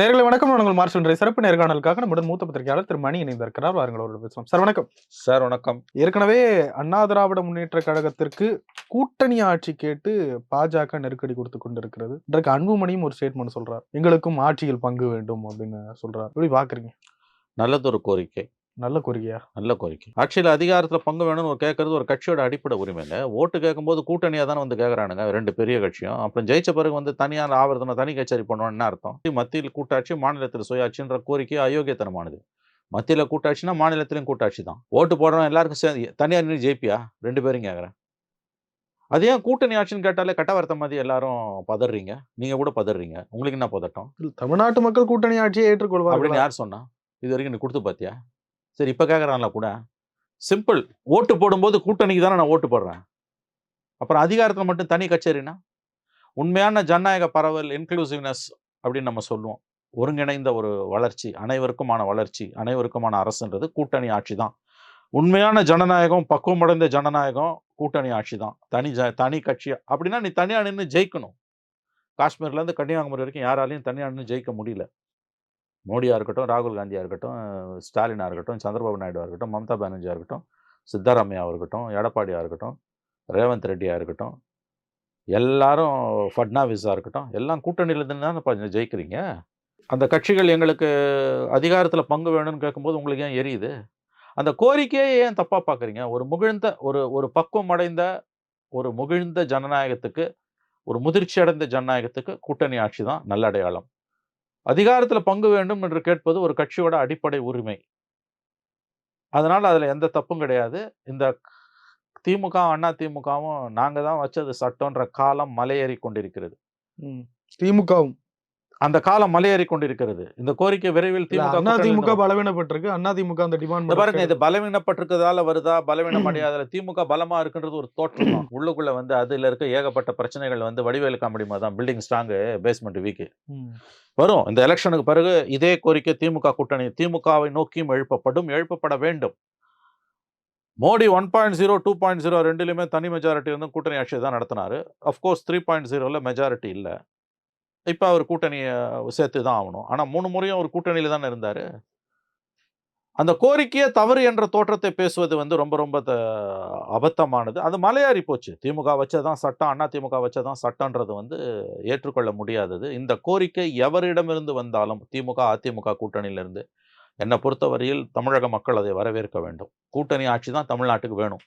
நேர்களை வணக்கம். நான் உங்கள் இன்றைய சிறப்பு நேர்காணலுக்காக நம்முடன் மூத்த பத்திரிகையாளர் திரு மணி இணைந்திருக்கிறார் வாருங்கள் அவரோட பேசலாம் சார் வணக்கம். சார் வணக்கம். ஏற்கனவே அண்ணா திராவிட முன்னேற்ற கழகத்திற்கு கூட்டணி ஆட்சி கேட்டு பாஜக நெருக்கடி கொடுத்து கொண்டிருக்கிறது. இன்றைக்கு அன்புமணியும் ஒரு ஸ்டேட்மெண்ட் சொல்றார். எங்களுக்கும் ஆட்சியில் பங்கு வேண்டும் அப்படின்னு சொல்றார். எப்படி பாக்குறீங்க? நல்லதொரு கோரிக்கை. நல்ல கோரிக்கையா? நல்ல கோரிக்கை. ஆட்சியில் அதிகாரத்தில் பங்கு வேணும்னு ஒரு கேட்கறது ஒரு கட்சியோட அடிப்படை உரிமைங்க ஓட்டு கேட்கும்போது கூட்டணியாக தானே வந்து கேட்குறானுங்க. ரெண்டு பெரிய கட்சியும். அப்புறம் ஜெயிச்ச பிறகு வந்து தனியாக ஆவர்த்தனை தனி கச்சேரி பண்ணணும்னு என்ன அர்த்தம்? மத்தியில் கூட்டாட்சி மாநிலத்தில் சுயாட்சின்ற கோரிக்கை அயோக்கியத்தனமானது. மத்தியில் கூட்டாட்சினா மாநிலத்திலையும் கூட்டாட்சி தான். ஓட்டு போடுறோம் எல்லாருக்கும் சேர்ந்து தனியார் நின்று ஜெயிப்பியா? ரெண்டு பேரும் கேட்குறேன். அது ஏன் கூட்டணி ஆட்சின்னு கேட்டாலே கட்டவர்த்த மாதிரி எல்லாரும் பதறீங்க? நீங்கள் கூட பதறீங்க. உங்களுக்கு என்ன பதட்டம்? தமிழ்நாட்டு மக்கள் கூட்டணி ஆட்சியை அப்படின்னு ஏற்றுக்கொள்வார்கள் யார் சொன்னா? இது வரைக்கும் நீ கொடுத்து பார்த்தியா? சரி இப்போ கேட்குறான்ல கூட. சிம்பிள் ஓட்டு போடும்போது கூட்டணிக்கு தானே நான் ஓட்டு போடுறேன். அப்புறம் அதிகாரத்தில் மட்டும் தனி கச்சேரினா? உண்மையான ஜனநாயக பரவல் இன்க்ளூசிவ்னஸ் அப்படின்னு நம்ம சொல்லுவோம். ஒருங்கிணைந்த ஒரு வளர்ச்சி அனைவருக்குமான வளர்ச்சி அனைவருக்குமான அரசுன்றது கூட்டணி ஆட்சி தான். உண்மையான ஜனநாயகம் பக்குவமடைந்த ஜனநாயகம் கூட்டணி ஆட்சி தான். தனி ஜ தனி கட்சி. அப்படின்னா நீ தனியாக நின்று ஜெயிக்கணும். காஷ்மீர்லேருந்து கன்னியாகுமரி வரைக்கும் யாராலையும் தனியாக நின்று ஜெயிக்க முடியல. மோடியாக இருக்கட்டும் ராகுல் காந்தியாக இருக்கட்டும் ஸ்டாலினாக இருக்கட்டும் சந்திரபாபு நாயுடுவாக இருக்கட்டும் மம்தா பானர்ஜியாக இருக்கட்டும் சித்தாராமையாக இருக்கட்டும் எடப்பாடியாக இருக்கட்டும் ரேவந்த் ரெட்டியாக இருக்கட்டும் எல்லாரும் ஃபட்னாவிஸாக இருக்கட்டும் எல்லாம் கூட்டணியிலேருந்து தான் ஜெயிக்கிறீங்க. அந்த கட்சிகள் எங்களுக்கு அதிகாரத்தில் பங்கு வேணும்னு கேட்கும்போது உங்களுக்கு ஏன் எரியுது? அந்த கோரிக்கையை ஏன் தப்பாக பார்க்குறீங்க ஒரு முகிழ்ந்த ஒரு ஒரு பக்குவம் அடைந்த ஒரு முகிழ்ந்த ஜனநாயகத்துக்கு ஒரு முதிர்ச்சி அடைந்த ஜனநாயகத்துக்கு கூட்டணி ஆட்சி தான் நல்ல அடையாளம் அதிகாரத்தில் பங்கு வேண்டும் என்று கேட்பது ஒரு கட்சியோட அடிப்படை உரிமை. அதனால் அதில் எந்த தப்பும் கிடையாது. இந்த திமுக அண்ணா திமுகவும் நாங்கள் தான் வச்சது சட்டம்ன்ற காலம் மலையேறி கொண்டிருக்கிறது. திமுகவும். அந்த காலம் மலையேறி கொண்டிருக்கிறது இந்த கோரிக்கை விரைவில் திமுக அண்ணா கூட்டணியில் திமுக இருந்து- பலவீனப்பட்டிருக்கு. அண்ணா திமுக அந்த டிமாண்ட் பாருங்க இது பலவீனப்பட்டிருக்கிறதால வருதா பலவீனம் அடையாதுல திமுக பலமா இருக்குன்றது ஒரு தோற்றம் தான். உள்ளுக்குள்ள வந்து அதுல இருக்க ஏகப்பட்ட பிரச்சனைகள் வந்து வடிவேலு காமெடி தான். பில்டிங் ஸ்ட்ராங்கு பேஸ்மெண்ட் வீக்கு வரும். இந்த எலெக்ஷனுக்கு பிறகு இதே கோரிக்கை திமுக கூட்டணி திமுகவை நோக்கியும் எழுப்பப்படும் எழுப்பப்பட வேண்டும். Modi one point zero two point zero ரெண்டுலையுமே தனி மெஜாரிட்டி வந்து கூட்டணி ஆட்சி தான் நடத்தினாரு. அஃப்கோர்ஸ் த்ரீ பாயிண்ட் ஜீரோவில் மெஜாரிட்டி இல்லை. இப்போ அவர் கூட்டணியை சேர்த்து தான் ஆகணும். ஆனால் மூணு முறையும் அவர் கூட்டணியில் தானே இருந்தார். அந்த கோரிக்கையே தவறு என்ற தோற்றத்தை பேசுவது வந்து ரொம்ப ரொம்ப த- அபத்தமானது. அது மலையாறி போச்சு. திமுக வச்சதான் சட்டம் அண்ணா திமுக வச்சதான் சட்டம்ன்றது வந்து ஏற்றுக்கொள்ள முடியாதது. இந்த கோரிக்கை எவரிடமிருந்து வந்தாலும் திமுக அதிமுக கூட்டணியிலிருந்து என்னை பொறுத்தவரையில் தமிழக மக்கள் அதை வரவேற்க வேண்டும். கூட்டணி ஆட்சி தான் தமிழ்நாட்டுக்கு வேணும்.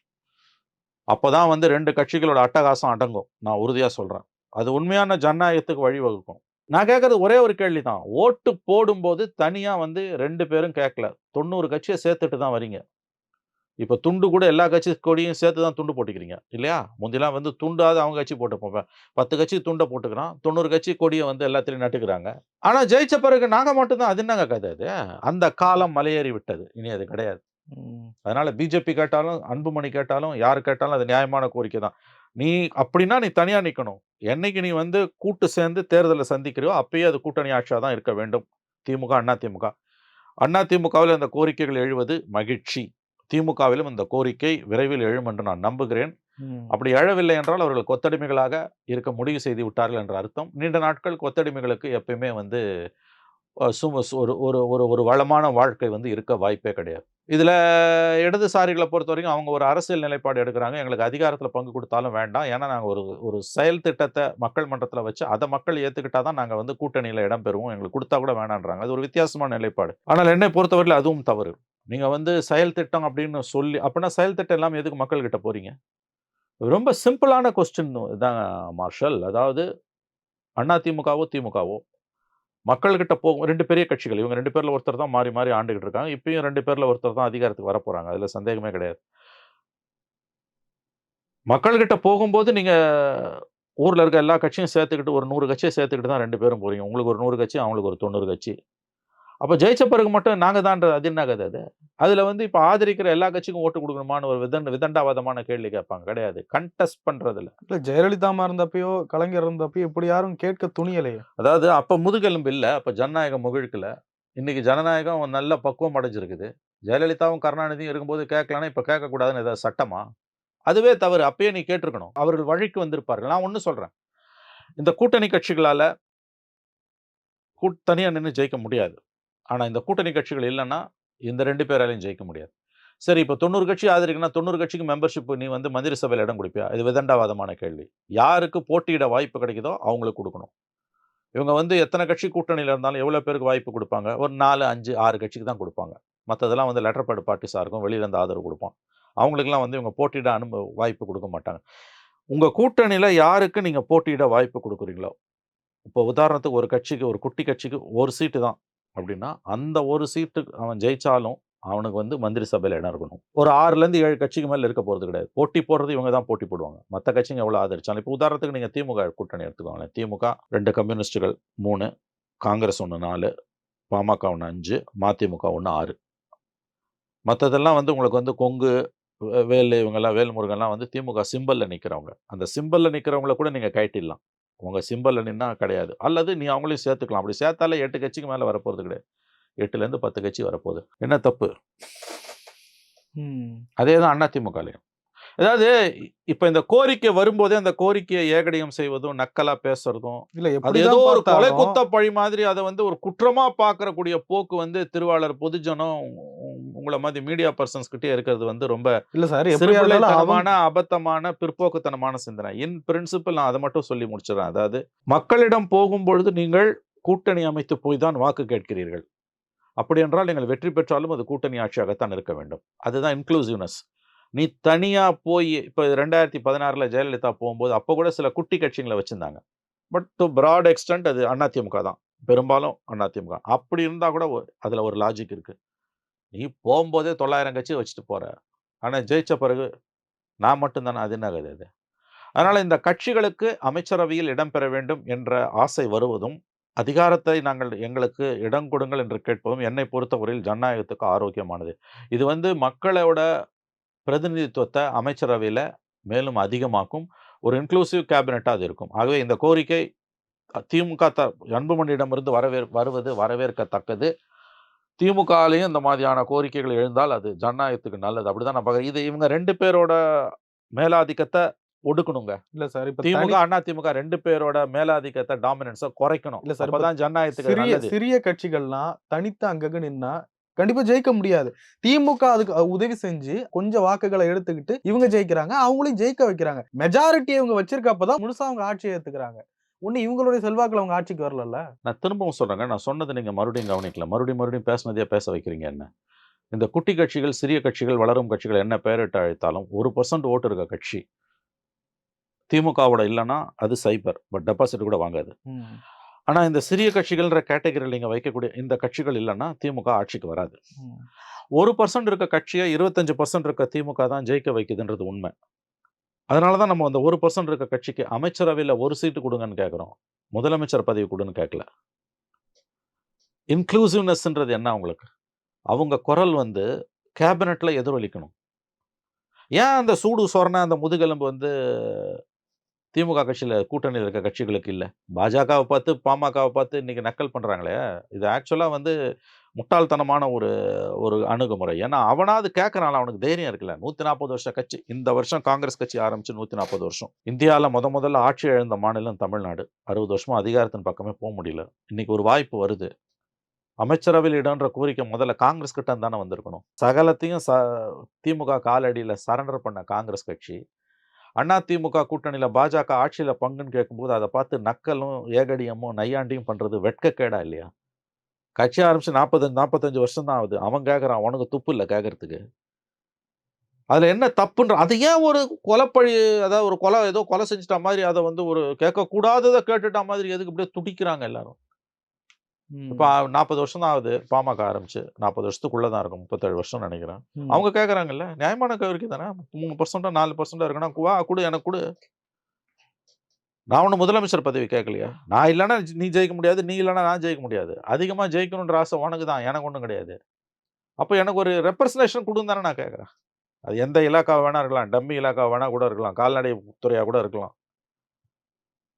அப்போ தான் வந்து ரெண்டு கட்சிகளோட அட்டகாசம் அடங்கும். நான் உறுதியாக சொல்கிறேன் அது உண்மையான ஜனநாயகத்துக்கு வழிவகுக்கும். நான் கேட்கறது ஒரே ஒரு கேள்வி தான் ஓட்டு போடும்போது தனியாக வந்து ரெண்டு பேரும் கேட்கல. தொண்ணூறு கட்சியை சேர்த்துட்டு தான் வரீங்க இப்போ துண்டு கூட எல்லா கட்சி கொடியும் சேர்த்து தான் துண்டு போட்டுக்கிறீங்க இல்லையா? முந்திலாம் வந்து துண்டாவது அவங்க கட்சி போட்டு போவேன் பத்து கட்சி துண்டை போட்டுக்கிறான். தொண்ணூறு கட்சி கொடியை வந்து எல்லாத்துலையும் நட்டுக்கிறாங்க. ஆனால் ஜெயிச்ச பிறகு நாங்கள் மட்டும்தான் அது என்னங்க கதை அது? அந்த காலம் மலையேறி விட்டது. இனி அது கிடையாது. அதனால பிஜேபி கேட்டாலும் அன்புமணி கேட்டாலும் யார் கேட்டாலும் அது நியாயமான கோரிக்கை தான். நீ அப்படின்னா நீ தனியாக நிற்கணும் என்னைக்கு நீ வந்து கூட்டு சேர்ந்து தேர்தலை சந்திக்கிறியோ அப்பயே அது கூட்டணி ஆட்சியாக தான் இருக்க வேண்டும். திமுக அண்ணா திமுக. அண்ணா திமுகவில் இந்த கோரிக்கைகள் எழுவது மகிழ்ச்சி. திமுகவிலும் இந்த கோரிக்கை விரைவில் எழும் என்று நான் நம்புகிறேன். அப்படி எழவில்லை என்றால் அவர்கள் கொத்தடிமைகளாக இருக்க முடிவு செய்து விட்டார்கள் என்ற அர்த்தம். நீண்ட நாட்கள் கொத்தடிமைகளுக்கு எப்பயுமே வந்து சும சு- ஒரு ஒரு ஒரு ஒரு வளமான வாழ்க்கை வந்து இருக்க வாய்ப்பே கிடையாது. இதில் இடதுசாரிகளை பொறுத்த வரைக்கும் அவங்க ஒரு அரசியல் நிலைப்பாடு எடுக்கிறாங்க. எங்களுக்கு அதிகாரத்தில் பங்கு கொடுத்தாலும் வேண்டாம். ஏன்னா நாங்கள் ஒரு ஒரு செயல் திட்டத்தை மக்கள் மன்றத்தில் வச்சு அதை மக்கள் ஏற்றுக்கிட்டால் தான் நாங்கள் வந்து கூட்டணியில் இடம் பெறுவோம். எங்களுக்கு கொடுத்தா கூட வேணான்றாங்க. அது ஒரு வித்தியாசமான நிலைப்பாடு. ஆனால் என்னை பொறுத்தவரையில் அதுவும் தவறு. நீங்கள் வந்து செயல் திட்டம் அப்படின்னு சொல்லி அப்படின்னா செயல் திட்டம் இல்லாமல் எதுக்கு மக்கள்கிட்ட போகிறீங்க ரொம்ப சிம்பிளான கொஸ்டின் தான் மார்ஷல். அதாவது அண்ணா திமுகவோ திமுகவோ மக்கள்கிட்ட போகும் ரெண்டு பெரிய கட்சிகள் இவங்க ரெண்டு பேரில் ஒருத்தர் தான் மாறி மாறி ஆண்டுகிட்டு இருக்காங்க. இப்பயும் ரெண்டு பேரில் ஒருத்தர் தான் அதிகாரத்துக்கு வர போகிறாங்க அதுல சந்தேகமே கிடையாது. மக்கள்கிட்ட போகும்போது நீங்கள் ஊரில் இருக்க எல்லா கட்சியும் சேர்த்துக்கிட்டு ஒரு நூறு கட்சியை சேர்த்துக்கிட்டு தான் ரெண்டு பேரும் போகிறீங்க உங்களுக்கு ஒரு நூறு கட்சி அவங்களுக்கு ஒரு தொண்ணூறு கட்சி. அப்போ ஜெயிச்ச பிறகு மட்டும் நாங்க தான்றது. அது என்ன கதை அது? அதுல வந்து இப்போ ஆதரிக்கிற எல்லா கட்சிக்கும் ஓட்டு கொடுக்கணுமான்னு ஒரு விதண்ட விதண்டாவாதமான கேள்வி கேட்பாங்க. கிடையாது. கண்டெஸ்ட் பண்றதுல இல்ல ஜெயலலிதாமா இருந்தப்பயோ கலைஞர் இருந்தப்பயோ இப்படி யாரும் கேட்க துணியலையே. அதாவது அப்போ முதுகெலும்பு இல்லை. அப்போ ஜனநாயகம் முகிழ்க்கல. இன்னைக்கு ஜனநாயகம் நல்ல பக்குவம் அடைஞ்சிருக்குது. ஜெயலலிதாவும் கருணாநிதியும் இருக்கும்போது கேட்கலன்னா இப்போ கேட்கக்கூடாதுன்னு ஏதாவது சட்டமா? அதுவே தவறு. அப்பயே நீ கேட்டிருக்கணும். அவர்கள் வழிக்கு வந்திருப்பார்கள். நான் ஒன்று சொல்கிறேன் இந்த கூட்டணி கட்சிகளால் கூட் தனியாக நின்று ஜெயிக்க முடியாது. ஆனால் இந்த கூட்டணி கட்சிகள் இல்லைன்னா இந்த ரெண்டு பேராலையும் ஜெயிக்க முடியாது. சரி இப்போ தொண்ணூறு கட்சி ஆதரிக்குன்னா தொண்ணூறு கட்சிக்கு மெம்பர்ஷிப் நீ வந்து மந்திரி சபையில் இடம் கொடுப்பியா? இது விதண்டாவாதமான கேள்வி. யாருக்கு போட்டியிட வாய்ப்பு கிடைக்குதோ அவங்களுக்கு கொடுக்கணும். இவங்க வந்து எத்தனை கட்சி கூட்டணியில் இருந்தாலும் எவ்வளோ பேருக்கு வாய்ப்பு கொடுப்பாங்க? ஒரு நாலு அஞ்சு ஆறு கட்சிக்கு தான் கொடுப்பாங்க. மற்றதெல்லாம் வந்து லெட்டர் பேட் பார்ட்டிஸாக இருக்கும் வெளியிலேருந்து ஆதரவு கொடுப்போம் அவங்களுக்குலாம் வந்து இவங்க போட்டியிட அனுபவ வாய்ப்பு கொடுக்க மாட்டாங்க. உங்கள் கூட்டணியில் யாருக்கு நீங்கள் போட்டியிட வாய்ப்பு கொடுக்குறீங்களோ? இப்போ உதாரணத்துக்கு ஒரு கட்சிக்கு ஒரு குட்டி கட்சிக்கு ஒரு சீட்டு தான். அப்படின்னா அந்த ஒரு சீட்டுக்கு அவன் ஜெயிச்சாலும் அவனுக்கு வந்து மந்திரி சபையில் இடம் இருக்கணும். ஒரு ஆறுலேருந்து ஏழு கட்சிக்கு மேலே இருக்க போகிறது கிடையாது. போட்டி போடுறது இவங்க தான் போட்டி போடுவாங்க. மற்ற கட்சிங்க எவ்வளோ ஆதரிச்சாலும் இப்போ உதாரணத்துக்கு நீங்கள் திமுக கூட்டணி எடுத்துக்கோங்களேன். திமுக ரெண்டு கம்யூனிஸ்ட்டுகள் மூணு காங்கிரஸ் ஒன்று நாலு பாமக ஒன்று அஞ்சு மதிமுக ஒன்று ஆறு. மற்றதெல்லாம் வந்து உங்களுக்கு வந்து கொங்கு வே- வேலு இவங்கெல்லாம் வேல்முருகன்லாம் வந்து திமுக சிம்பலில் நிற்கிறவங்க அந்த சிம்பலில் நிற்கிறவங்கள கூட நீங்கள் கைட்டிடலாம். உங்கள் சிம்பலில் நின்னா கிடையாது. அல்லது நீ அவங்களையும் சேர்த்துக்கலாம். அப்படி சேர்த்தாலே எட்டு கட்சிக்கு மேலே வரப்போகிறது கிடையாது. எட்டுலேருந்து பத்து கட்சி வரப்போகுது. என்ன தப்பு. அதே தான் அதிமுகலையும் அதாவது இப்போ இந்த கோரிக்கை வரும்போதே அந்த கோரிக்கையை ஏகடியம் செய்வதும் நக்கலா பேசுறதும் இல்ல அது ஏதோ ஒரு கொலை குத்த பழி மாதிரி அதை வந்து ஒரு குற்றமா பார்க்கறக்கூடிய போக்கு வந்து திருவாளர் பொதுஜனம் உங்களை மாதிரி மீடியா பர்சன்ஸ் கிட்டே இருக்கிறது வந்து ரொம்ப இல்ல சார் சிறுபிள்ளைத்தனமான அபத்தமான பிற்போக்குத்தனமான சிந்தனை. இன் பிரின்சிபல் நான் அதை மட்டும் சொல்லி முடிச்சிடறேன். அதாவது மக்களிடம் போகும்பொழுது நீங்கள் கூட்டணி அமைத்து போய் தான் வாக்கு கேட்கிறீர்கள். அப்படி என்றால் நீங்கள் வெற்றி பெற்றாலும் அது கூட்டணி ஆட்சியாகத்தான் இருக்க வேண்டும். அதுதான் இன்க்ளூசிவ்னஸ் நீ தனியாக போய் இப்போ ரெண்டாயிரத்தி பதினாறில் ஜெயலலிதா போகும்போது அப்போ கூட சில குட்டி கட்சிகளை வச்சுருந்தாங்க. பட் டு ப்ராட் எக்ஸ்டென்ட் அது அதிமுக தான். பெரும்பாலும் அதிமுக அப்படி இருந்தால் கூட அதில் ஒரு லாஜிக் இருக்குது நீ போகும்போதே தொள்ளாயிரம் கட்சி வச்சுட்டு போகிற ஆனால் ஜெயித்த பிறகு நான் மட்டும்தானே? அது என்ன கதை அதனால் இந்த கட்சிகளுக்கு அமைச்சரவையில் இடம்பெற வேண்டும் என்ற ஆசை வருவதும் அதிகாரத்தை நாங்கள் எங்களுக்கு இடம் கொடுங்கள் என்று கேட்பதும் என்னை பொறுத்தவரையில் ஜனநாயகத்துக்கு ஆரோக்கியமானது. இது வந்து மக்களோட பிரதிநிதித்துவத்தை அமைச்சரவையில் மேலும் அதிகமாக்கும் ஒரு இன்க்ளூசிவ் கேபினட்டாக அது இருக்கும். ஆகவே இந்த கோரிக்கை திமுக த அன்புமணியிடமிருந்து வரவேற் வருவது வரவேற்கத்தக்கது. திமுகலையும் இந்த மாதிரியான கோரிக்கைகள் எழுந்தால் அது ஜனநாயகத்துக்கு நல்லது. அப்படிதான் நான் பார்க்குறேன். இது இவங்க ரெண்டு பேரோட மேலாதிக்கத்தை ஒடுக்கணுங்க. இல்ல சார் இப்ப திமுக அண்ணா திமுக ரெண்டு பேரோட மேலாதிக்கத்தை டாமினன்ஸை குறைக்கணும். இல்ல சார், இப்ப அப்பதான் ஜனநாயகத்துக்கு சிறிய சிறிய கட்சிகள்லாம் தனித்து அங்கங்க நின்னா கண்டிப்பா ஜெயிக்க முடியாது. திமுக அதுக்கு உதவி செஞ்சு கொஞ்சம் வாக்குகளை எடுத்துக்கிட்டு இவங்க ஜெயிக்கிறாங்க அவங்களையும் ஜெயிக்க வைக்கிறாங்க. மெஜாரிட்டி இவங்க வச்சிருக்கப்பதான் முழுசா அவங்க ஆட்சியை ஏத்துக்கிறாங்க. ஒண்ணு இவங்களுடைய செல்வாக்குல அவங்க ஆட்சிக்கு வரல நான் திரும்பவும் சொல்றேங்க நான் சொன்னது நீங்க மறுபடியும் கவனிக்கல. மறுபடியும் மறுபடியும் பேசினதே பேச வைக்கிறீங்க என்ன? இந்த குட்டி கட்சிகள் சிறிய கட்சிகள் வளரும் கட்சிகள் என்ன பெயரிட்டு அழைத்தாலும் ஒரு பர்சன்ட் ஓட்டு இருக்க கட்சி திமுகவோட இல்லைன்னா அது சைபர் பட் டெபாசிட் கூட வாங்காது. ஆனா இந்த சிறிய கட்சிகள்ன்ற கேட்டகரியில் நீங்க வைக்கக்கூடிய இந்த கட்சிகள் இல்லைன்னா திமுக ஆட்சிக்கு வராது. ஒரு பர்சன்ட் இருக்க கட்சியை இருபத்தஞ்சு பர்சன்ட் இருக்க திமுக தான் ஜெயிக்க வைக்குதுன்றது உண்மை. அதனால தான் நம்ம அந்த ஒரு பர்சன்ட் இருக்க கட்சிக்கு அமைச்சரவையில் ஒரு சீட்டு கொடுங்கன்னு கேட்குறோம் முதலமைச்சர் பதவி கொடுன்னு கேட்கல இன்க்ளூசிவ்னஸ்ன்றது என்ன அவங்களுக்கு? அவங்க குரல் வந்து கேபினெட்ல எதிரொலிக்கணும். ஏன் அந்த சூடு சொரண அந்த முதுகெலும்பு வந்து திமுக கட்சியில் கூட்டணியில் இருக்க கட்சிகளுக்கு இல்லை. பாஜகவை பார்த்து பாமகவை பார்த்து இன்றைக்கி நக்கல் பண்ணுறாங்களே இது ஆக்சுவலாக வந்து முட்டாள்தனமான ஒரு ஒரு அணுகுமுறை. ஏன்னா அவனாவது கேட்கறான் அவனுக்கு தைரியம் இருக்குல்ல. நூற்றி நாற்பது வருஷம் கட்சி. இந்த வருஷம் காங்கிரஸ் கட்சி ஆரம்பித்து நூற்றி நாற்பது வருஷம். இந்தியாவில் முத முதல்ல ஆட்சி இழந்த மாநிலம் தமிழ்நாடு. அறுபது வருஷமாக அதிகாரத்தின் பக்கமே போக முடியல. இன்றைக்கி ஒரு வாய்ப்பு வருது. அமைச்சரவையில் இடம்ன்ற கோரிக்கை முதல்ல காங்கிரஸ் கிட்ட தானே வந்திருக்கணும். சகலத்தையும் ச திமுக காலடியில் சரண்டர் பண்ண காங்கிரஸ் கட்சி அண்ணா திமுக கூட்டணியில் பாஜக ஆட்சியில் பங்குன்னு கேட்கும்போது அதை பார்த்து நக்கலும் ஏகடியமும் நையாண்டியும் பண்ணுறது வெட்கக்கேடா இல்லையா? கட்சி ஆரம்பிச்சு நாற்பத்தஞ்சு நாற்பத்தஞ்சு வருஷம் தான் ஆகுது. அவன் கேட்குறான் உனக்கு துப்பு இல்லை கேட்கறதுக்கு அதில் என்ன தப்புன்ற அது ஏன் ஒரு கொலைப்பழி அதாவது ஒரு கொலை ஏதோ கொலை செஞ்சிட்ட மாதிரி அதை வந்து ஒரு கேட்கக்கூடாததை கேட்டுட்ட மாதிரி எதுக்கு இப்படியே துடிக்கிறாங்க எல்லாரும்? இப்போ நாற்பது வருஷம் தான் ஆகுது. பாமக ஆரம்பிச்சு. நாற்பது வருஷத்துக்குள்ள தான் இருக்கும். முப்பத்தேழு வருஷம் நினைக்கிறேன். அவங்க கேட்குறாங்கல்ல நியாயமான கோரிக்கை தானே? மூணு பர்சன்டா நாலு பர்சன்டா இருக்குன்னா வா கொடு எனக்கு கொடு. நான் ஒன்றும் முதலமைச்சர் பதவி கேட்கலையா. நான் இல்லைன்னா நீ ஜெயிக்க முடியாது நீ இல்லைன்னா நான் ஜெயிக்க முடியாது. அதிகமாக ஜெயிக்கணுன்ற ஆசை உனக்கு தான் எனக்கு ஒன்றும் கிடையாது. அப்போ எனக்கு ஒரு ரெப்ரசன்டேஷன் கொடுன்னு தானே நான் கேட்குறேன். அது எந்த இலாக்கா வேணா இருக்கலாம் டம்மி இலாக்கா வேணா கூட இருக்கலாம் கால்நடை துறையாக கூட இருக்கலாம்.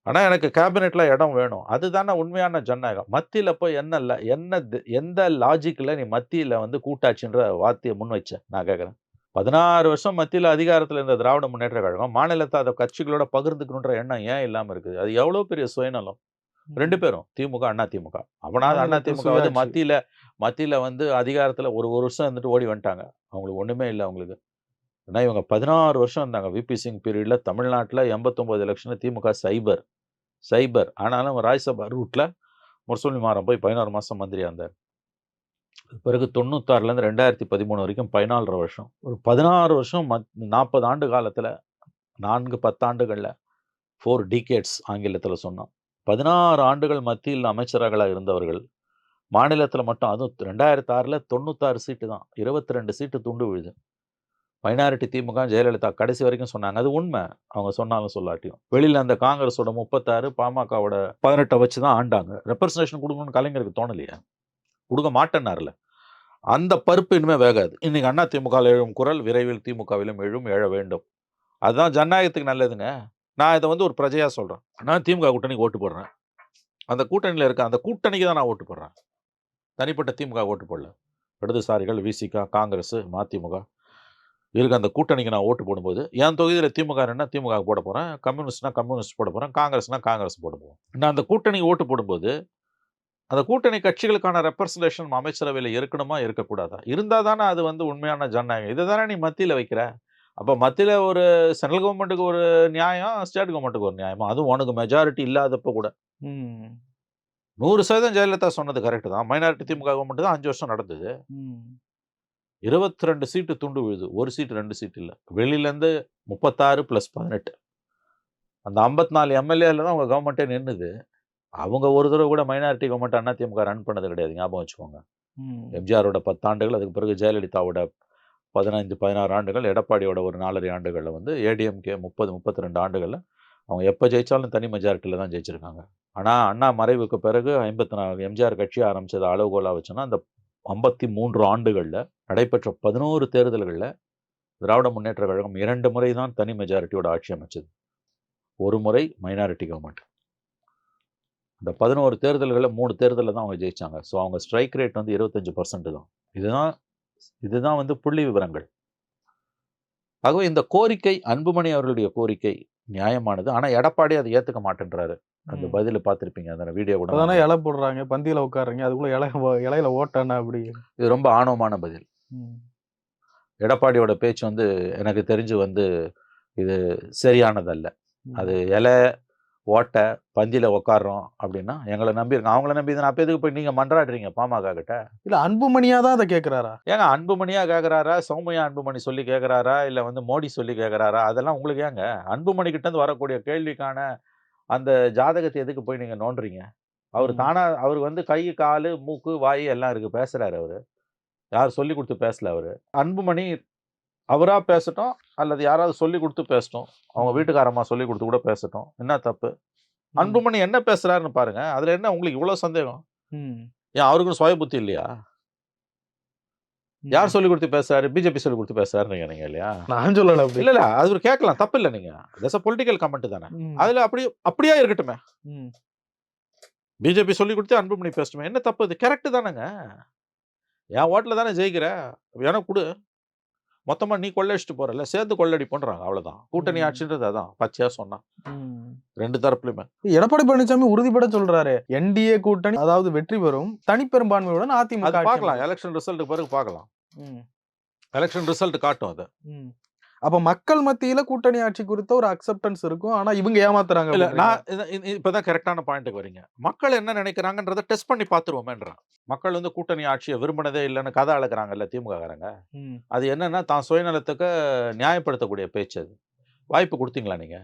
ஆனால் எனக்கு கேபினெட்ல இடம் வேணும். அதுதானே உண்மையான ஜனநாயகம். மத்தியில் போய் என்ன ல- என்ன எந்த லாஜிக்கில் நீ மத்தியில் வந்து கூட்டாட்சின்ற வார்த்தையை முன் வச்ச? நான் கேட்குறேன். பதினாறு வருஷம் மத்தியில் அதிகாரத்தில் இருந்த திராவிட முன்னேற்ற கழகம் மாநிலத்தை அதை கட்சிகளோட பகிர்ந்துக்கணுன்ற எண்ணம் ஏன் இல்லாமல் இருக்குது? அது எவ்வளோ பெரிய சுயநலம்? ரெண்டு பேரும் திமுக அண்ணா திமுக. அவனாவது அண்ணா திமுக வந்து. மத்தியில மத்தியில வந்து அதிகாரத்துல ஒரு ஒரு வருஷம் இருந்துட்டு ஓடி வந்துட்டாங்க. அவங்களுக்கு ஒண்ணுமே இல்லை அவங்களுக்கு. ஏன்னா இவங்க பதினாறு வருஷம் இருந்தாங்க. விபி சிங் தமிழ்நாட்டில் எண்பத்தொம்போது எண்பத்தொன்பது திமுக சைபர் சைபர் ஆனாலும் ராஜ்யசபா ரூட்டில் முரசொலி மாறம் போய் பதினாறு மாதம் மந்திரியாக இருந்தார். பிறகு தொண்ணூத்தாறுலேருந்து ரெண்டாயிரத்தி பதிமூணு வரைக்கும் பதினாலரை வருஷம். ஒரு பதினாறு வருஷம் மத் நாற்பது ஆண்டு காலத்தில் நான்கு பத்தாண்டுகளில் ஃபோர் டிகேட்ஸ் ஆங்கிலத்தில் சொன்னோம் பதினாறு ஆண்டுகள் மத்தியில் அமைச்சர்களாக இருந்தவர்கள் மாநிலத்தில் மட்டும் அதுவும் ரெண்டாயிரத்தி ஆறில் தொண்ணூத்தாறு சீட்டு தான். இருபத்தி ரெண்டு சீட்டு துண்டு விழுது. மைனாரிட்டி திமுக ஜெயலலிதா கடைசி வரைக்கும் சொன்னாங்க. அது உண்மை. அவங்க சொன்னாலும் சொல்லாட்டியும். வெளியில் அந்த காங்கிரஸோட முப்பத்தாறு பாமகவோட பதினெட்டை வச்சு தான் ஆண்டாங்க. ரெப்ரசன்டேஷன் கொடுக்கணும்னு கலைஞருக்கு தோணலையே. கொடுக்க மாட்டேன்னார்ல. அந்த பருப்பு இனிமேல் வேகாது. இன்னைக்கு அண்ணா திமுகவில் எழும் குரல் விரைவில் திமுகவிலும் எழும் எழ வேண்டும். அதுதான் ஜனநாயகத்துக்கு நல்லதுங்க. நான் இதை வந்து ஒரு பிரஜையாக சொல்கிறேன் நான் திமுக கூட்டணிக்கு ஓட்டு போடுறேன். அந்த கூட்டணியில் இருக்க அந்த கூட்டணிக்கு தான் நான் ஓட்டு போடுறேன். தனிப்பட்ட திமுக ஓட்டு போடல. இடதுசாரிகள் விசிகா காங்கிரஸ் மதிமுக. இருக்க அந்த கூட்டணிக்கு நான் ஓட்டு போடும்போது என் தொகுதியில் திமுக என்ன திமுக போட போகிறேன் கம்யூனிஸ்ட்னா கம்யூனிஸ்ட் போட போகிறேன் காங்கிரஸ்னா காங்கிரஸ் போட போகிறேன் நான் அந்த கூட்டணிக்கு ஓட்டு போடும்போது அந்த கூட்டணி கட்சிகளுக்கான ரெப்ரசன்டேஷன் அமைச்சரவையில் இருக்கணுமா இருக்கக்கூடாதா? இருந்தால் தானே அது வந்து உண்மையான ஜனநாயகம். இதை தானே நீ மத்தியில் வைக்கிற? அப்போ மத்தியில் ஒரு சென்ட்ரல் கவர்மெண்ட்டுக்கு ஒரு நியாயம் ஸ்டேட் கவர்மெண்ட்டுக்கு ஒரு நியாயமா? அதுவும் உனக்கு மெஜாரிட்டி இல்லாதப்போ கூட. நூறு சதவீதம் ஜெயலலிதா சொன்னது கரெக்ட் தான். மைனாரிட்டி திமுக கவர்மெண்ட் தான் அஞ்சு வருஷம் நடந்தது. இருபத்தி ரெண்டு சீட்டு துண்டு விழுது. ஒரு சீட்டு ரெண்டு சீட் இல்லை. வெளியிலேருந்து முப்பத்தாறு ப்ளஸ் பதினெட்டு. அந்த ஐம்பத்தி நாலு எம்எல்ஏல தான் அவங்க கவர்மெண்ட்டே நின்னுது. அவங்க ஒரு தடவை கூட மைனாரிட்டி கவர்மெண்ட் அதிமுக ரன் பண்ணது கிடையாது. ஞாபகம் வச்சுக்கோங்க. எம்ஜிஆரோட பத்தாண்டுகள் அதுக்கு பிறகு ஜெயலலிதாவோட பதினைந்து பதினாறு ஆண்டுகள் எடப்பாடியோட ஒரு நாலரை ஆண்டுகளில் வந்து ஏடிஎம்கே முப்பது முப்பத்தி ரெண்டு ஆண்டுகளில் அவங்க எப்போ ஜெயிச்சாலும் தனி மெஜாரிட்டியில் தான் ஜெயிச்சிருக்காங்க. ஆனால் அண்ணா மறைவுக்கு பிறகு ஐம்பத்தி நாலு எம்ஜிஆர் கட்சி ஆரம்பிச்சது அளவுகோலாக வச்சோன்னா அந்த ஐம்பத்தி மூன்று ஆண்டுகளில் நடைபெற்ற பதினோரு தேர்தல்களில் திராவிட முன்னேற்ற கழகம் இரண்டு முறை தான் தனி மெஜாரிட்டியோட ஆட்சி அமைச்சது. ஒரு முறை மைனாரிட்டி கவர்மெண்ட் அந்த பதினோரு தேர்தல்களில் மூணு தேர்தலில் தான் அவங்க ஜெயிச்சாங்க. ஸோ அவங்க ஸ்ட்ரைக் ரேட் வந்து இருபத்தஞ்சு பர்சன்ட் தான். இதுதான் இதுதான் வந்து புள்ளி விவரங்கள். ஆகவே இந்த கோரிக்கை அன்புமணி அவர்களுடைய கோரிக்கை நியாயமானது. ஆனா எடப்பாடி அதை ஏத்துக்க மாட்டேன்றாரு. அந்த. பதில பார்த்திருப்பீங்க அந்த வீடியோ கூட அதானே நான் இலை போடுறாங்க பந்தியில உட்காருங்க அதுக்குள்ள இலை இலையில ஓட்டானா அப்படி? இது ரொம்ப ஆணவமான பதில். எடப்பாடியோட பேச்சு வந்து எனக்கு தெரிஞ்சு வந்து இது சரியானதல்ல. அது இலை ஓட்டை பந்தியில உட்காடுறோம் அப்படின்னா எங்களை நம்பி இருக்காங்க அவங்கள நம்பி நான் அப்ப எதுக்கு போய் நீங்க மன்றாடுறீங்க பாமக கிட்ட? இல்ல அன்புமணியா தான் அதை கேக்குறாரா? ஏங்க அன்புமணியா கேக்குறாரா? சௌமியா அன்புமணி சொல்லி கேக்குறாரா? இல்ல வந்து மோடி சொல்லி கேக்குறாரா? அதெல்லாம் உங்களுக்கு ஏங்க? அன்புமணி கிட்ட இருந்து வரக்கூடிய கேள்விக்கான அந்த ஜாதகத்தை எதுக்கு போய் நீங்க நோண்டுறீங்க? அவர் ம். தானா அவர் வந்து கை காலு மூக்கு வாய் எல்லாம் இருக்கு பேசுறாரு அவரு. யார் சொல்லி கொடுத்து பேசல அவரு? அன்புமணி அவரா பேசட்டும் அல்லது யாராவது சொல்லி கொடுத்து பேசட்டும். அவங்க வீட்டுக்காரம்மா சொல்லி கொடுத்து கூட பேசட்டும். என்ன தப்பு. அன்புமணி என்ன பேசுறாருன்னு பாருங்க. அதுல என்ன உங்களுக்கு இவ்வளவு சந்தேகம்? ம். ஏன் அவருக்கும் சுய புத்தி இல்லையா. யார் சொல்லி கொடுத்து பேசுறாரு? பிஜேபி சொல்லி கொடுத்து பேசுறாருன்னு நினைக்கிறீங்க இல்லையா? நான் சொல்லல இல்ல இல்ல. அது ஒரு கேட்கலாம். தப்பு இல்ல நீங்க. தட்ஸ் பொலிட்டிக்கல் கமெண்ட் தானே. அதுல அப்படி அப்படியே இருக்கட்டுமே. பிஜேபி சொல்லி கொடுத்து அன்புமணி பேசட்டுமே. என்ன தப்பு? இது கரெக்ட் தானேங்க. என் ஓட்டுல தானே ஜெயிக்கிற? எனக்கு கொடு. மொத்தமா நீ கொள்ளடிச்சிட்டு போறல சேர்ந்து கொள்ளடி பண்றாங்க அவ்வளவுதான் கூட்டணி. ஆட்சின்றது அதான் பச்சையா சொன்னா ம். ரெண்டு தரப்புலையுமே எடப்பாடி பழனிசாமி உறுதிப்பட சொல்றாரு என்டிஏ கூட்டணி அதாவது வெற்றி பெறும் தனிப்பெரும்பான்மையுடன் அதிமுக பார்க்கலாம் எலெக்ஷன் ரிசல்ட் பிறகு பார்க்கலாம். எலெக்ஷன் ரிசல்ட் காட்டும் அது. அப்ப மக்கள் மத்தியில கூட்டணி ஆட்சி குறித்த ஒரு அக்செப்டன்ஸ் இருக்கும். ஆனா இவங்க ஏமாத்துறாங்க இல்ல. நான் இப்பதான் கரெக்டான பாயிண்ட்டுக்கு வரீங்க. மக்கள் என்ன நினைக்கிறாங்கன்றத டெஸ்ட் பண்ணி பார்த்துருவோமேன்றான். மக்கள் வந்து கூட்டணி ஆட்சியை விரும்பினதே இல்லைன்னு கதை அழகுறாங்கல்ல திமுக காரங்க ம். அது என்னன்னா தான் சுயநலத்துக்கு நியாயப்படுத்தக்கூடிய பேச்சு அது. வாய்ப்பு கொடுத்தீங்களா நீங்க?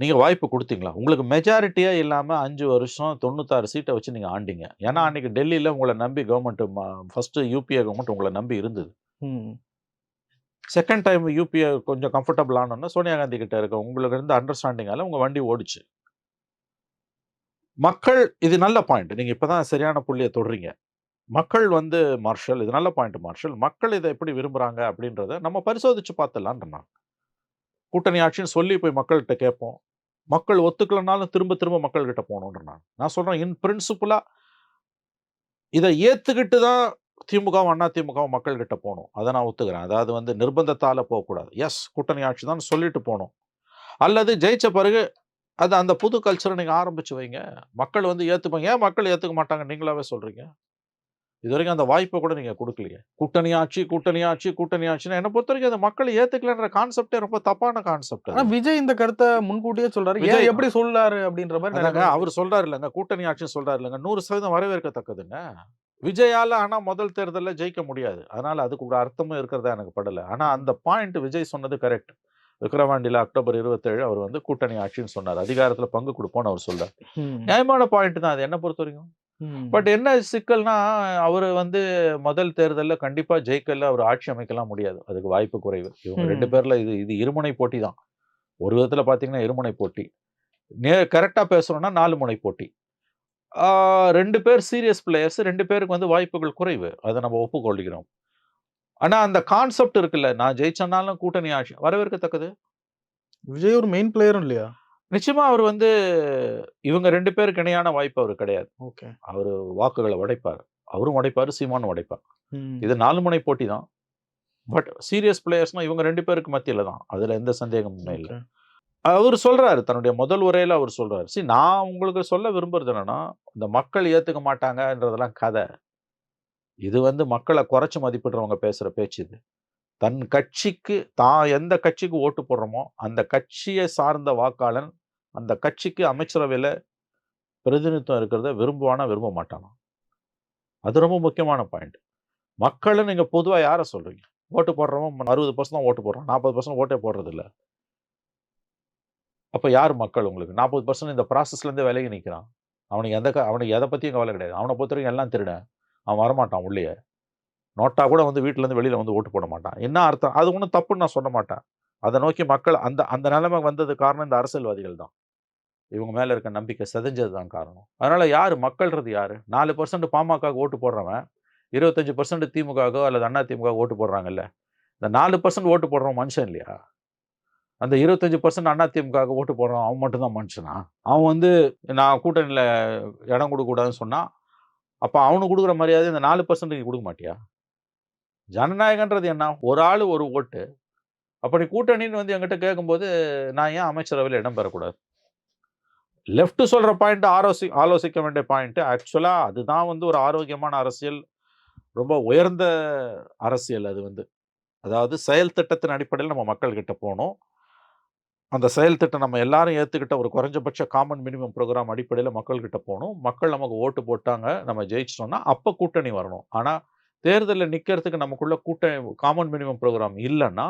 நீங்க வாய்ப்பு கொடுத்தீங்களா? உங்களுக்கு மெஜாரிட்டியே இல்லாம அஞ்சு வருஷம் தொண்ணூத்தாறு சீட்டை வச்சு நீங்க ஆண்டீங்க. ஏன்னா அன்னைக்கு டெல்லியில உங்களை நம்பி கவர்மெண்ட் ஃபர்ஸ்ட் யூபிஏ கவர்மெண்ட் உங்களை நம்பி இருந்தது. செகண்ட் டைம் யூபிஐ கொஞ்சம் கம்ஃபர்டபுள் ஆனோன்னா சோனியா காந்தி கிட்ட இருக்க உங்களுக்கு இருந்த அண்டர்ஸ்டாண்டிங்கால உங்கள் வண்டி ஓடிச்சு. மக்கள் இது நல்ல பாயிண்ட் இப்போ தான் சரியான புள்ளியை தொடுறீங்க. மக்கள் வந்து மார்ஷல் இது நல்ல பாயிண்ட் மார்ஷல் மக்கள் இதை எப்படி விரும்புகிறாங்க அப்படின்றத நம்ம பரிசோதித்து பார்த்துலான்ற கூட்டணி ஆட்சின்னு சொல்லி போய் மக்கள்கிட்ட கேட்போம். மக்கள் ஒத்துக்கலனாலும் திரும்ப திரும்ப மக்கள்கிட்ட போகணுன்ற நான் நான் இன் பிரின்சிபலா இதை ஏற்றுக்கிட்டு தான் திமுகவும் அண்ணா திமுகவும் மக்கள்கிட்ட போகணும். அதை நான் ஒத்துக்கிறேன். அதாவது வந்து நிர்பந்தத்தால போகக்கூடாது. எஸ் கூட்டணி ஆட்சி தான் சொல்லிட்டு போகணும். அல்லது ஜெயிச்ச பிறகு அது அந்த புது கல்ச்சரை நீங்க ஆரம்பிச்சு வைங்க. மக்கள் வந்து ஏத்துப்பாங்க. ஏன் மக்கள் ஏத்துக்க மாட்டாங்க? நீங்களாவே சொல்றீங்க. இது வரைக்கும் அந்த வாய்ப்பை கூட நீங்க கொடுக்கலையே. கூட்டணி ஆட்சி கூட்டணி ஆட்சி கூட்டணி ஆட்சின்னா என்ன பொறுத்த வரைக்கும் அந்த மக்கள் ஏத்துக்கலன்ற கான்செப்டே ரொம்ப தப்பான கான்செப்ட் ஆனா விஜய் இந்த கருத்தை முன்கூட்டியே சொல்றாரு. ஏன் விஜய் எப்படி சொல்லாரு அப்படின்ற மாதிரி அவர் சொல்றாரு இல்லைங்க கூட்டணி ஆட்சின்னு சொல்றாரு இல்லைங்க நூறு சதவீதம் வரவேற்கத்தக்கதுங்க. விஜயால ஆனா முதல் தேர்தல்ல ஜெயிக்க முடியாது. அதனால அதுக்கு ஒரு அர்த்தமும் இருக்கிறதா எனக்கு படல. ஆனா அந்த பாயிண்ட் விஜய் சொன்னது கரெக்ட் விக்ரவாண்டியில அக்டோபர் இருபத்தேழு அவர் வந்து கூட்டணி ஆட்சின்னு சொன்னார். அதிகாரத்துல பங்கு கொடுப்போம்னு அவர் சொல்றாரு. நியாயமான பாயிண்ட் தான் அது. என்ன பொறுத்த வரைக்கும். பட் என்ன சிக்கல்னா அவர் வந்து முதல் தேர்தல்ல கண்டிப்பா ஜெயிக்கல அவர் ஆட்சி அமைக்கலாம் முடியாது. அதுக்கு வாய்ப்பு குறைவு. இவங்க. ரெண்டு பேர்ல இது இது இருமுனை போட்டி தான். ஒரு விதத்துல பாத்தீங்கன்னா இருமுனை போட்டி. நே கரெக்டா பேசுறோம்னா நாலு முனை போட்டி. ரெண்டு பேர் சீரியஸ் பிளேயர்ஸ் ரெண்டு பேருக்கு வந்து வாய்ப்புகள் குறைவு. அதை நம்ம ஒப்புக்கொள்கிறோம். ஆனா அந்த கான்செப்ட் இருக்குல்ல நான் ஜெயிச்சனாலும் கூட்டணி ஆட்சி வரவேற்கத்தக்கது? விஜய் ஒரு மெயின் பிளேயரும் இல்லையா? நிச்சயமா அவர் வந்து இவங்க ரெண்டு பேருக்கு இணையான வாய்ப்பு அவர் கிடையாது. ஓகே. அவர் வாக்குகளை உடைப்பார். அவரும் உடைப்பார் சீமானும் உடைப்பார். இது நாலு முனை போட்டி தான். பட் சீரியஸ் பிளேயர்ஸ்னா இவங்க ரெண்டு பேருக்கு மத்தியில தான். அதுல எந்த சந்தேகமுமே இல்லை. அவர் சொல்றாரு தன்னுடைய முதல் உரையில அவர் சொல்றாரு. சரி நான் உங்களுக்கு சொல்ல விரும்புறது என்னன்னா இந்த மக்கள் ஏத்துக்க மாட்டாங்கன்றதெல்லாம் கதை. இது வந்து மக்களை குறைச்சு மதிப்பிடுறவங்க பேசுற பேச்சு இது. தன் கட்சிக்கு தான் எந்த கட்சிக்கு ஓட்டு போடுறோமோ அந்த கட்சியை சார்ந்த வாக்காளன் அந்த கட்சிக்கு அமைச்சரவையில் பிரதிநிதித்துவம் இருக்கிறத விரும்புவானா விரும்ப மாட்டானா? அது ரொம்ப முக்கியமான பாயிண்ட் மக்களை நீங்க பொதுவா யாரை சொல்றீங்க? ஓட்டு போடுறவன் அறுபது பர்சன்ட் தான் ஓட்டு போடுறான் நாற்பது பர்சன்ட் ஓட்டே போடுறதில்ல. அப்போ யார் மக்கள் உங்களுக்கு? நாற்பது பர்சன்ட் இந்த ப்ராசஸ்லேருந்து விலகி நிற்கிறான் அவனுக்கு எந்த க- அவனுக்கு எதை பற்றியும் கவலை கிடையாது. அவனை பொறுத்த வரைக்கும் எல்லாம் திருடன் அவன் வரமாட்டான் உள்ளே. நோட்டா கூட வந்து வீட்டிலேருந்து வெளியில் வந்து ஓட்டு போட மாட்டான். என்ன அர்த்தம்? அது ஒன்றும் தப்புன்னு நான் சொல்ல மாட்டேன். அதை நோக்கி மக்கள் அந்த அந்த நிலைமை வந்தது காரணம் இந்த அரசியல்வாதிகள் தான். இவங்க மேலே இருக்க நம்பிக்கை செதஞ்சது தான் காரணம். அதனால் யார்? மக்கள்ன்றது யார்? நாலு பர்சன்ட் பாமகவுக்கு ஓட்டு போடுறவன் இருபத்தஞ்சி பர்சன்ட் திமுகவோ அல்லது அண்ணா திமுக ஓட்டு போடுறாங்கல்ல. இந்த நாலு பர்சன்ட் ஓட்டு போடுறவன் மனுஷன் இல்லையா? அந்த இருபத்தஞ்சி பர்சன்ட் அண்ணா திமுக ஓட்டு போடுறான் அவன் மட்டும்தான் மனுஷனா? அவன் வந்து நான் கூட்டணியில் இடம் கொடுக்கக்கூடாதுன்னு சொன்னால் அப்போ அவனுக்கு கொடுக்குற மரியாதை இந்த நாலு பர்சன்ட் கொடுக்க மாட்டியா? ஜனநாயகன்றது என்ன? ஒரு ஆள் ஒரு ஓட்டு. அப்படி கூட்டணின்னு வந்து என்கிட்ட கேட்கும்போது நான் ஏன் அமைச்சரவையில் இடம் பெறக்கூடாது? லெஃப்ட் சொல்கிற பாயிண்ட் ஆலோசி ஆலோசிக்க வேண்டிய பாயிண்ட்டு ஆக்சுவலாக அதுதான் வந்து ஒரு ஆரோக்கியமான அரசியல். ரொம்ப உயர்ந்த அரசியல் அது வந்து. அதாவது செயல் திட்டத்தின் அடிப்படையில் நம்ம மக்கள்கிட்ட போகணும். அந்த செயல் திட்டம் நம்ம எல்லாரும் ஏத்துக்கிட்ட ஒரு குறைஞ்சபட்ச காமன் மினிமம் ப்ரோக்ராம் அடிப்படையில் மக்கள் கிட்ட போகணும். மக்கள் நமக்கு ஓட்டு போட்டாங்க நம்ம ஜெயிச்சிட்டோம்னா அப்போ கூட்டணி வரணும். ஆனா தேர்தலில் நிக்கிறதுக்கு நமக்குள்ள கூட்டணி காமன் மினிமம் ப்ரோக்ராம் இல்லைன்னா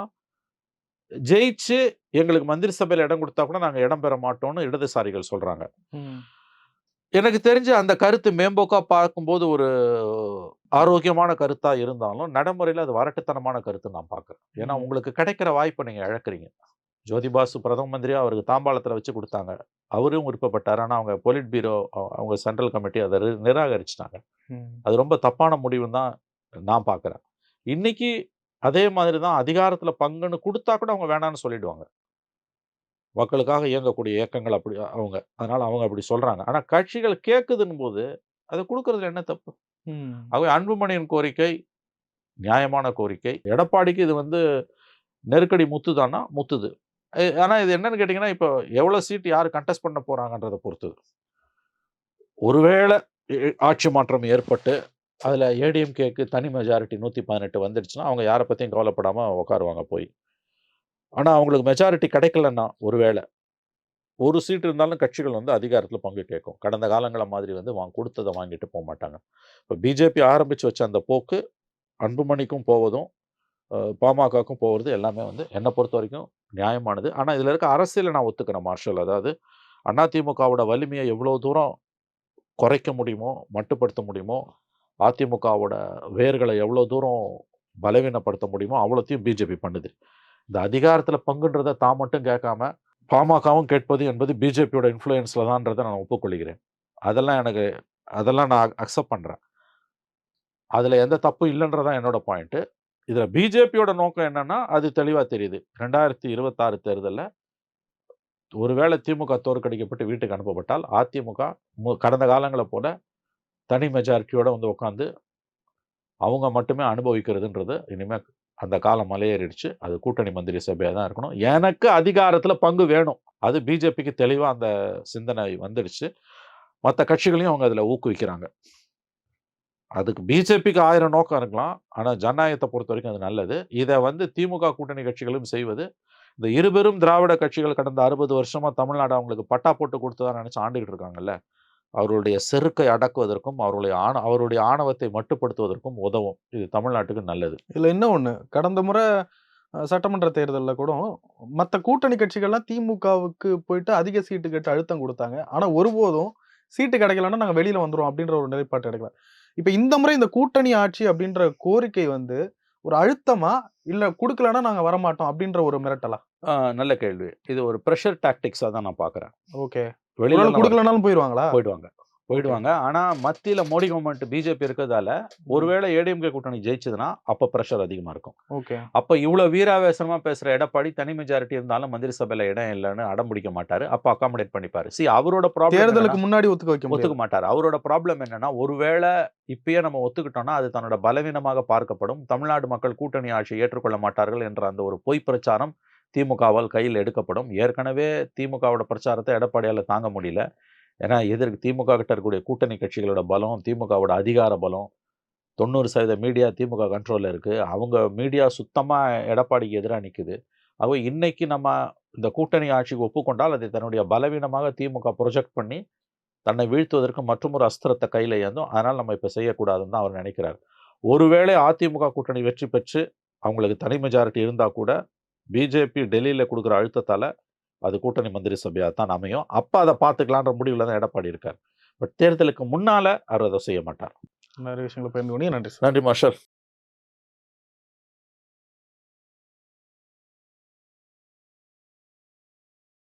ஜெயிச்சு எங்களுக்கு மந்திரி சபையில் இடம் கொடுத்தா கூட நாங்கள் இடம் பெற மாட்டோம்னு இடதுசாரிகள் சொல்றாங்க. ம். எனக்கு தெரிஞ்ச அந்த கருத்து மேம்போக்கா பார்க்கும்போது ஒரு ஆரோக்கியமான கருத்தா இருந்தாலும் நடைமுறையில் அது வரட்டுத்தனமான கருத்து நான் பார்க்குறேன். ஏன்னா. உங்களுக்கு கிடைக்கிற வாய்ப்பை நீங்க இழக்கிறீங்க. ஜோதிபாசு பிரதம மந்திரியா அவருக்கு தாம்பாளத்தில் வச்சு கொடுத்தாங்க. அவரும் விருப்பப்பட்டார். ஆனால் அவங்க பொலிட் பீரோ அவ- அவங்க சென்ட்ரல் கமிட்டி அதை நிராகரிச்சிட்டாங்க. அது ரொம்ப தப்பான முடிவுன்னு தான் நான் பார்க்குறேன் இன்னைக்கு அதே மாதிரி தான் அதிகாரத்தில் பங்குன்னு கொடுத்தா கூட அவங்க வேணான்னு சொல்லிடுவாங்க. மக்களுக்காக இயங்கக்கூடிய இயக்கங்கள் அப்படி அவங்க. அதனால அவங்க அப்படி சொல்றாங்க. ஆனா கட்சிகள் கேட்குதுன்னு போது அதை கொடுக்கறதுல என்ன தப்பு. ஆகவே அன்புமணியின் கோரிக்கை நியாயமான கோரிக்கை. எடப்பாடிக்கு இது வந்து நெருக்கடி முத்துதானா? முத்துது. ஆனால் இது என்னன்னு கேட்டிங்கன்னா இப்போ எவ்வளோ சீட் யார் கண்டெஸ்ட் பண்ண போகிறாங்கன்றதை பொறுத்தது ஒருவேளை ஆட்சி மாற்றம் ஏற்பட்டு அதில் ஏடிஎம்கேக்கு தனி மெஜாரிட்டி நூற்றி பதினெட்டு வந்துடுச்சுன்னா அவங்க யாரை பற்றியும் கவலைப்படாமல் உட்காருவாங்க போய். ஆனால் அவங்களுக்கு மெஜாரிட்டி கிடைக்கலன்னா ஒருவேளை ஒரு சீட் இருந்தாலும் கட்சிகள் வந்து அதிகாரத்தில் பங்கு கேட்கும். கடந்த காலங்களை மாதிரி வந்து வாங்க கொடுத்ததை வாங்கிட்டு போக மாட்டாங்க இப்போ பிஜேபி ஆரம்பித்து வச்ச அந்த போக்கு அன்புமணிக்கும் போவதும் பாமகக்கும் பாமகவுக்கும் எல்லாமே வந்து என்னை பொறுத்த வரைக்கும் நியாயமானது. ஆனால் இதில் இருக்க அரசியலை நான் ஒத்துக்கிறேன் மார்ஷல். அதாவது அதிமுகவோட வலிமையை எவ்வளோ தூரம் குறைக்க முடியுமோ மட்டுப்படுத்த முடியுமோ அதிமுகவோட வேர்களை எவ்வளோ தூரம் பலவீனப்படுத்த முடியுமோ அவ்வளோத்தையும் பிஜேபி பண்ணுது. இந்த அதிகாரத்தில் பங்குன்றதை தான் மட்டும் கேட்காம பாமகவும் கேட்பது என்பது பிஜேபியோட இன்ஃப்ளூயன்ஸில் தான்றதை நான் ஒப்புக்கொள்கிறேன். அதெல்லாம் எனக்கு அதெல்லாம் நான் அக்செப்ட் பண்ணுறேன் அதில் எந்த தப்பும் இல்லைன்றதான் என்னோட பாயிண்ட்டு இதில் பிஜேபியோட நோக்கம் என்னன்னா அது தெளிவாக தெரியுது. ரெண்டாயிரத்தி இருபத்தாறு தேர்தலில் ஒருவேளை திமுக தோற்கடிக்கப்பட்டு வீட்டுக்கு அனுப்பப்பட்டால் அதிமுக மு- கடந்த காலங்களை போல தனி மெஜாரிட்டியோட வந்து உட்காந்து அவங்க மட்டுமே அனுபவிக்கிறதுன்றது இனிமேல் அந்த காலம் மலையேறிடுச்சு. அது கூட்டணி மந்திரி சபையாக தான் இருக்கணும். எனக்கு அதிகாரத்தில் பங்கு வேணும். அது பிஜேபிக்கு தெளிவாக அந்த சிந்தனை வந்துடுச்சு. மற்ற கட்சிகளையும் அவங்க அதில் ஊக்குவிக்கிறாங்க. அதுக்கு பிஜேபிக்கு ஆயிரம் நோக்கம் இருக்கலாம். ஆனால் ஜனநாயகத்தை பொறுத்த வரைக்கும் அது நல்லது. இதை வந்து திமுக கூட்டணி கட்சிகளும் செய்வது. இந்த இருபெரும் திராவிட கட்சிகள் கடந்த அறுபது வருஷமாக தமிழ்நாடு அவங்களுக்கு பட்டா போட்டு கொடுத்ததா நினைச்சு ஆண்டுகிட்டு இருக்காங்கல்ல. அவர்களுடைய செருக்கை அடக்குவதற்கும் அவருடைய ஆண அவருடைய ஆணவத்தை மட்டுப்படுத்துவதற்கும் உதவும். இது தமிழ்நாட்டுக்கு நல்லது. இதில் என்ன ஒன்று கடந்த முறை சட்டமன்ற தேர்தலில் கூட மற்ற கூட்டணி கட்சிகள்லாம் திமுகவுக்கு போயிட்டு அதிக சீட்டு கேட்டு அழுத்தம் கொடுத்தாங்க. ஆனால் ஒருபோதும் சீட்டு கிடைக்கலன்னா நாங்கள் வெளியில் வந்துடும் அப்படின்ற ஒரு நிலைப்பாட்டு எடுக்கலாம் இப்ப இந்த முறை இந்த கூட்டணி ஆட்சி அப்படின்ற கோரிக்கை வந்து ஒரு அழுத்தமா இல்ல குடுக்கலன்னா நாங்க வரமாட்டோம் அப்படின்ற ஒரு மிரட்டலா? நல்ல கேள்வி. இது ஒரு ப்ரெஷர் டாக்டிக்ஸா தான் நான் பாக்குறேன். ஓகே. வெளியில குடுக்கலனாலும் போயிருவாங்களா? போயிடுவாங்க. போயிடுவாங்க. ஆனா மத்தியில மோடி கவர்மெண்ட் பிஜேபி இருக்கிறதால ஒருவேளை ஏடிஎம்கே கூட்டணி ஜெயிச்சதுன்னா அப்ப ப்ரெஷர் அதிகமா இருக்கும். ஓகே. அப்ப இவ்வளவு வீராவேசமா பேசுற எடப்பாடி தனி மெஜாரிட்டி இருந்தாலும் மந்திரி சபையில இடம் இல்லைன்னு அடம் பிடிக்க மாட்டாரு. அப்ப அகாமடேட் பண்ணிப்பாரு. சி அவரோட ப்ராப்ளம் தேர்தலுக்கு முன்னாடி ஒத்துக்க வைக்க ஒத்துக்க மாட்டார். அவரோட ப்ராப்ளம் என்னன்னா ஒருவேளை இப்பயே நம்ம ஒத்துக்கிட்டோம்னா அது தன்னோட பலவீனமாக பார்க்கப்படும். தமிழ்நாடு மக்கள் கூட்டணி ஆட்சியை ஏற்றுக்கொள்ள மாட்டார்கள் என்ற அந்த ஒரு பொய் பிரச்சாரம் திமுகவால் கையில் எடுக்கப்படும். ஏற்கனவே திமுகவோட பிரச்சாரத்தை எடப்பாடியால தாங்க முடியல. ஏன்னா எதிர்க்கு திமுக கிட்ட இருக்கக்கூடிய கூட்டணி கட்சிகளோட பலம் திமுகவோட அதிகார பலம் தொண்ணூறு சதவீத மீடியா திமுக கண்ட்ரோலில் இருக்குது அவங்க மீடியா சுத்தமாக எடப்பாடிக்கு எதிராக நிற்குது அவ இன்னைக்கு நம்ம இந்த கூட்டணி ஆட்சிக்கு ஒப்புக்கொண்டால் அதை தன்னுடைய பலவீனமாக திமுக ப்ரொஜெக்ட் பண்ணி தன்னை வீழ்த்துவதற்கு மற்றொரு அஸ்திரத்தை கையில் ஏந்தும் அதனால் நம்ம இப்போ செய்யக்கூடாதுன்னு தான் அவர் நினைக்கிறார். ஒருவேளை அதிமுக கூட்டணி வெற்றி பெற்று அவங்களுக்கு தனி மெஜாரிட்டி இருந்தால் கூட பிஜேபி டெல்லியில் கொடுக்குற அழுத்தத்தால் அது கூட்டணி மந்திரி சபையாக தான் அமையும். அப்போ அதை பார்த்துக்கலான்ற முடிவில் தான் எடப்பாடி இருக்கார். பட் தேர்தலுக்கு முன்னால் அவர் அதை செய்ய மாட்டார். நிறைய விஷயங்களை கொண்டீங்க. நன்றி நன்றி மாஸ்டர்.